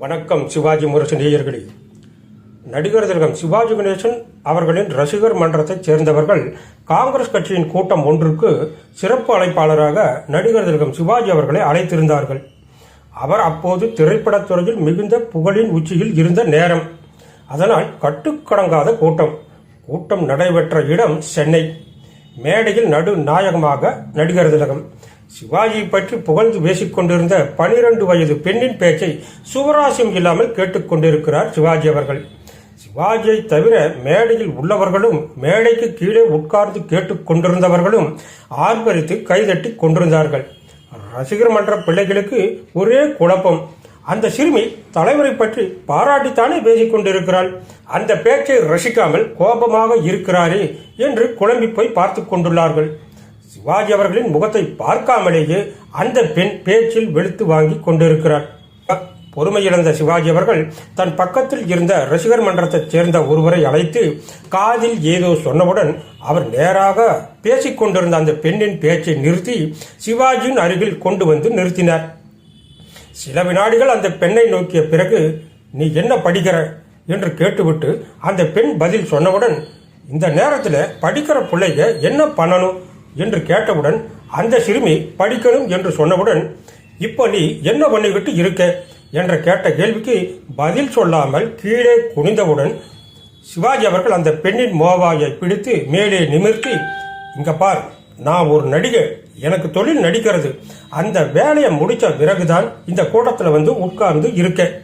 வணக்கம் சிவாஜி முரசு நேயர்களே. நடிகர் திலகம் சிவாஜி கணேசன் அவர்களின் ரசிகர் மன்றத்தைச் சேர்ந்தவர்கள் காங்கிரஸ் கட்சியின் கூட்டம் ஒன்றுக்கு சிறப்பு அழைப்பாளராக நடிகர் திலகம் சிவாஜி அவர்களை அழைத்திருந்தார்கள். அவர் அப்போது திரைப்படத் துறையில் மிகுந்த புகழின் உச்சியில் இருந்த நேரம். அதனால் கட்டுக்கடங்காத கூட்டம். கூட்டம் நடைபெற்ற இடம் சென்னை. மேடையில் நடு நாயகமாக நடிகர் திலகம் சிவாஜி பற்றி புகழ்ந்து பேசிக்கொண்டிருந்த பனிரெண்டு வயது பெண்ணின் பேச்சை சுவராசியம் இல்லாமல் கேட்டுக்கொண்டிருக்கிறார் சிவாஜி அவர்கள். சிவாஜியை தவிர மேடையில் உள்ளவர்களும் மேடைக்கு கீழே உட்கார்ந்து கேட்டுக்கொண்டிருந்தவர்களும் ஆர்ப்பரித்து கைதட்டி கொண்டிருந்தார்கள். ரசிகர் மன்ற பிள்ளைகளுக்கு ஒரே குழப்பம். அந்த சிறுமி தலைவரை பற்றி பாராட்டித்தானே பேசிக் கொண்டிருக்கிறாள் அந்த பேச்சை ரசிக்காமல் கோபமாக இருக்கிறாரே என்று குழம்பி போய் பார்த்து கொண்டுள்ளார்கள். சிவாஜி அவர்களின் முகத்தை பார்க்காமலேயே அந்த பெண் பேச்சில் வெளுத்து வாங்கி கொண்டிருக்கிறார். பொறுமையிழந்த சிவாஜி அவர்கள் தன் பக்கத்தில் இருந்த ரசிகர் மன்றத்தைச் சேர்ந்த ஒருவரை அழைத்து காதில் ஏதோ சொன்னவுடன் அவர் நேராக பேசிக் கொண்டிருந்த அந்த பெண்ணின் பேச்சை நிறுத்தி சிவாஜியின் அருகில் கொண்டு வந்து நிறுத்தினார். சில வினாடிகள் அந்த பெண்ணை நோக்கிய பிறகு நீ என்ன படிக்கிற? என்று கேட்டுவிட்டு அந்த பெண் பதில் சொன்னவுடன் இந்த நேரத்தில் படிக்கிற பிள்ளைங்க என்ன பண்ணணும்? என்று கேட்டவுடன் அந்த சிறுமி படிக்கணும் என்று சொன்னவுடன் இப்போ நீ என்ன பண்ணிக்கிட்டு இருக்க? என்ற கேட்ட கேள்விக்கு பதில் சொல்லாமல் கீழே குனிந்தவுடன் சிவாஜி அவர்கள் அந்த பெண்ணின் மோவாயை பிடித்து மேலே நிமிர்த்தி இங்க பார் நான் ஒரு நடிகை எனக்கு தொழில் நடிக்கிறது. அந்த வேலையை முடித்த பிறகுதான் இந்த கூட்டத்தில் வந்து உட்கார்ந்து இருக்கேன்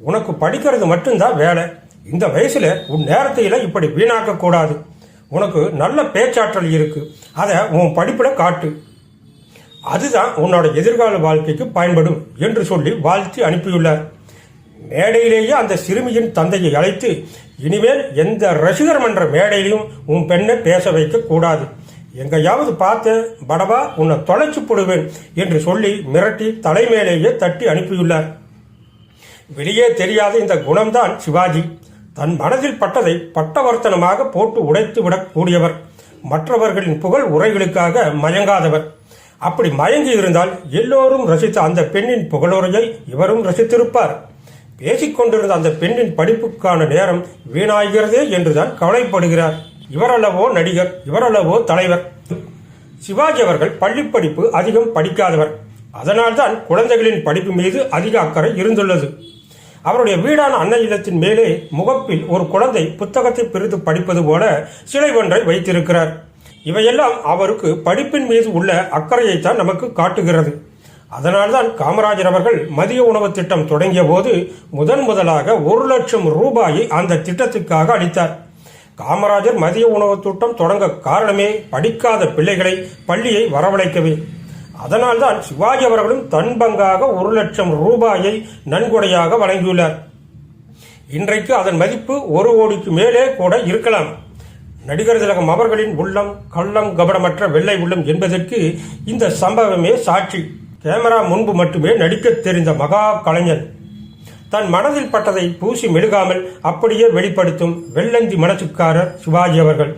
உனக்கு படிக்கிறது மட்டும்தான் வேலை. இந்த வயசுல உன் நேரத்தையில இப்படி வீணாக்க கூடாது. உனக்கு நல்ல பேச்சாற்றல் இருக்கு. அதை உன் படிப்புல காட்டு. அதுதான் உன்னோட எதிர்கால வாழ்க்கைக்கு பயன்படும் என்று சொல்லி வாழ்த்தி அனுப்பியுள்ளார். மேடையிலேயே அந்த சிறுமியின் தந்தையை அழைத்து இனிமேல் எந்த ரசிகர் மன்ற மேடையிலும் உன் பெண்ணை பேச வைக்க கூடாது. எங்கேயாவது பார்த்து படவா உன்னை தொலைச்சு போடுவேன் என்று சொல்லி மிரட்டி தலைமேலேயே தட்டி அனுப்பியுள்ளார். வெளியே தெரியாத இந்த குணம்தான் சிவாஜி. தன் மனதில் பட்டதை பட்டவர்த்தனமாக போட்டு உடைத்து விடக்கூடியவர். மற்றவர்களின் புகழ் உரைகளுக்காக மயங்காதவர். அப்படி மயங்கி இருந்தால் எல்லோரும் ரசித்த அந்த பெண்ணின் புகழுரையை இவரும் ரசித்திருப்பார். பேசிக் கொண்டிருந்த அந்த பெண்ணின் படிப்புக்கான நேரம் வீணாகிறதே என்றுதான் கவலைப்படுகிறார். இவரளவோ நடிகர் இவரளவோ தலைவர். சிவாஜி அவர்கள் பள்ளி படிப்பு அதிகம் படிக்காதவர். அதனால்தான் குழந்தைகளின் படிப்பு மீது அதிக அக்கறை இருந்துள்ளது. அவருடைய வீடான அன்னை இல்லத்தின் மேலே முகப்பில் ஒரு குழந்தை புத்தகத்தை பிரித்து படிப்பது போல சிலை ஒன்றை வைத்திருக்கிறார். இவையெல்லாம் அவருக்கு படிப்பின் மீது உள்ள அக்கறையைத்தான் நமக்கு காட்டுகிறது. அதனால்தான் காமராஜர் அவர்கள் மதிய உணவு திட்டம் தொடங்கிய போது முதன் முதலாக ஒரு லட்சம் ரூபாயை அந்த திட்டத்துக்காக அளித்தார். காமராஜர் மதிய உணவு திட்டம் தொடங்க காரணமே படிக்காத பிள்ளைகளை பள்ளியை வரவழைக்கவே. அதனால்தான் சிவாஜி அவர்களும் தன் பங்காக ஒரு லட்சம் ரூபாயை நன்கொடையாக வழங்கியுள்ளார். இன்றைக்கு அதன் மதிப்பு ஒரு கோடிக்கு மேலே கூட இருக்கலாம். நடிகர் திலகம் அவர்களின் உள்ளம் கள்ளம் கபடமற்ற வெள்ளை உள்ளம் என்பதற்கு இந்த சம்பவமே சாட்சி. கேமரா முன்பு மட்டுமே நடிக்கத் தெரிந்த மகா கலைஞன். தன் மனதில் பட்டதை பூசி மெழுகாமல் அப்படியே வெளிப்படுத்தும் வெள்ளந்தி மனசுக்காரர் சிவாஜி அவர்கள்.